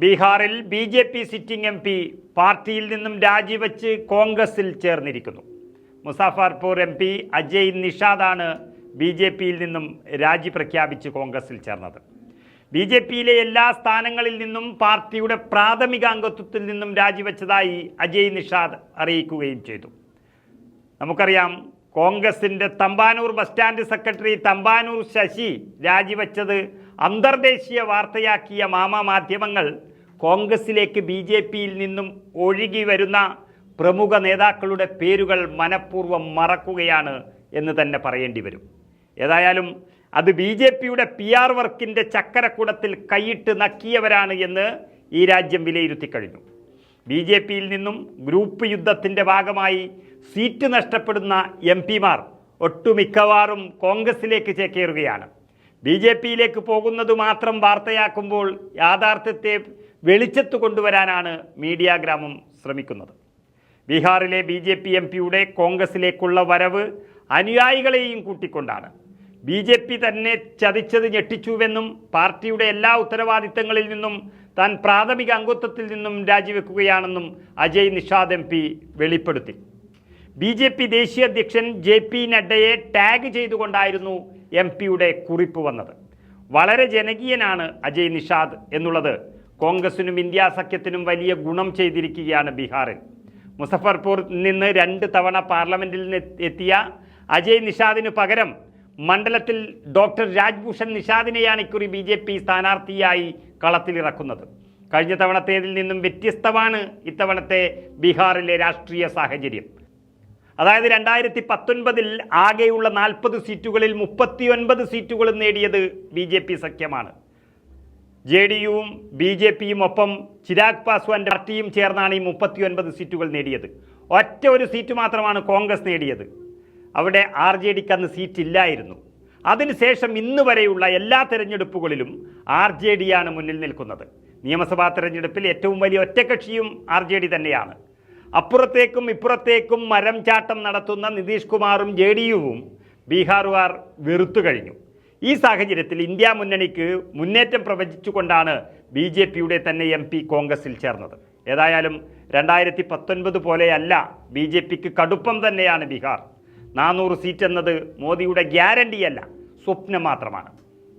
ബീഹാറിൽ B J P sitting M P പാർട്ടിയിൽ നിന്നും രാജിവെച്ച് കോൺഗ്രസിൽ ചേർന്നിരിക്കുന്നു. മുസാഫർപൂർ എം പി അജയ് നിഷാദാണ് ബി ജെ പിയിൽ നിന്നും രാജി പ്രഖ്യാപിച്ച് കോൺഗ്രസിൽ ചേർന്നത്. ബി ജെ പിയിലെ എല്ലാ സ്ഥാനങ്ങളിൽ നിന്നും പാർട്ടിയുടെ പ്രാഥമിക അംഗത്വത്തിൽ നിന്നും രാജിവെച്ചതായി അജയ് നിഷാദ് അറിയിക്കുകയും ചെയ്തു. നമുക്കറിയാം കോൺഗ്രസിന്റെ Thampanoor bus stand secretary Thampanoor Sasi രാജിവെച്ചത് അന്തർദേശീയ വാർത്തയാക്കിയ മാമ മാധ്യമങ്ങൾ കോൺഗ്രസിലേക്ക് ബി ജെ പിയിൽ നിന്നും ഒഴുകി വരുന്ന പ്രമുഖ നേതാക്കളുടെ പേരുകൾ മനഃപൂർവം മറക്കുകയാണ് എന്ന് തന്നെ പറയേണ്ടി വരും. ഏതായാലും അത് ബി ജെ പിയുടെ പി ആർ വർക്കിന്റെ ചക്കരക്കുടത്തിൽ കൈയിട്ട് നക്കിയവരാണ് എന്ന് ഈ രാജ്യം വിലയിരുത്തി കഴിഞ്ഞു. ബി ജെ പിയിൽ നിന്നും ഗ്രൂപ്പ് യുദ്ധത്തിന്റെ ഭാഗമായി സീറ്റ് നഷ്ടപ്പെടുന്ന എം പിമാർ ഒട്ടുമിക്കവാറും കോൺഗ്രസിലേക്ക് ചേക്കേറുകയാണ്. ബി ജെ പിയിലേക്ക് പോകുന്നത് മാത്രം വാർത്തയാക്കുമ്പോൾ യാഥാർത്ഥ്യത്തെ വെളിച്ചത്ത് കൊണ്ടുവരാനാണ് മീഡിയ ഗ്രാമം ശ്രമിക്കുന്നത്. ബീഹാറിലെ ബി ജെ പി എം പിയുടെ കോൺഗ്രസിലേക്കുള്ള വരവ് അനുയായികളെയും കൂട്ടിക്കൊണ്ടാണ്. ബി ജെ പി തന്നെ ചതിച്ചത് ഞെട്ടിച്ചുവെന്നും പാർട്ടിയുടെ എല്ലാ ഉത്തരവാദിത്തങ്ങളിൽ നിന്നും താൻ പ്രാഥമിക അംഗത്വത്തിൽ നിന്നും രാജിവെക്കുകയാണെന്നും അജയ് നിഷാദ് എം വെളിപ്പെടുത്തി. ബി ജെ പി ദേശീയ അധ്യക്ഷൻ ജെ പി നഡ്ഡയെ ടാഗ് ചെയ്തുകൊണ്ടായിരുന്നു എം പിയുടെ കുറിപ്പ് വന്നത്. വളരെ ജനകീയനാണ് അജയ് നിഷാദ് എന്നുള്ളത്. കോൺഗ്രസിനും ഇന്ത്യ സഖ്യത്തിനും വലിയ ഗുണം ചെയ്തിരിക്കുകയാണ് ബീഹാറിൽ. മുസഫർപൂർ നിന്ന് രണ്ട് തവണ പാർലമെന്റിൽ നിന്ന് എത്തിയ അജയ് നിഷാദിന് പകരം മണ്ഡലത്തിൽ ഡോക്ടർ രാജ്ഭൂഷൺ നിഷാദിനെയാണ് ഇക്കുറി ബി ജെ പി സ്ഥാനാർത്ഥിയായി കളത്തിലിറക്കുന്നത്. കഴിഞ്ഞ തവണത്തേതിൽ നിന്നും വ്യത്യസ്തമാണ് ഇത്തവണത്തെ ബീഹാറിലെ രാഷ്ട്രീയ സാഹചര്യം. അതായത് രണ്ടായിരത്തി പത്തൊൻപതിൽ ആകെയുള്ള നാൽപ്പത് സീറ്റുകളിൽ മുപ്പത്തിയൊൻപത് സീറ്റുകളും നേടിയത് ബി ജെ പി സഖ്യമാണ്. ജെ ഡി യുവും ബി ജെ പിയും ഒപ്പം ചിരാഗ് പാസ്വാന്റെ പാർട്ടിയും ചേർന്നാണ് ഈ മുപ്പത്തിയൊൻപത് സീറ്റുകൾ നേടിയത്. ഒറ്റ ഒരു സീറ്റ് മാത്രമാണ് കോൺഗ്രസ് നേടിയത്. അവിടെ ആർ ജെ ഡിക്ക് അന്ന് സീറ്റില്ലായിരുന്നു. അതിനുശേഷം ഇന്ന് വരെയുള്ള എല്ലാ തെരഞ്ഞെടുപ്പുകളിലും ആർ ജെ ഡിയാണ് മുന്നിൽ നിൽക്കുന്നത്. നിയമസഭാ തെരഞ്ഞെടുപ്പിൽ ഏറ്റവും വലിയ ഒറ്റക്കക്ഷിയും ആർ ജെ ഡി തന്നെയാണ്. അപ്പുറത്തേക്കും ഇപ്പുറത്തേക്കും മരം ചാട്ടം നടത്തുന്ന നിതീഷ് കുമാറും ജെ ഡി യുവും ബീഹാറുകാർ വെറുത്തു കഴിഞ്ഞു. ഈ സാഹചര്യത്തിൽ ഇന്ത്യ മുന്നണിക്ക് മുന്നേറ്റം പ്രവചിച്ചുകൊണ്ടാണ് ബി ജെ പിയുടെ തന്നെ എം പി കോൺഗ്രസിൽ ചേർന്നത്. ഏതായാലും രണ്ടായിരത്തി പത്തൊൻപത് പോലെയല്ല ബി ജെ പിക്ക് കടുപ്പം തന്നെയാണ് ബീഹാർ. നാനൂറ് സീറ്റ് എന്നത് മോദിയുടെ ഗ്യാരണ്ടിയല്ല സ്വപ്നം മാത്രമാണ്.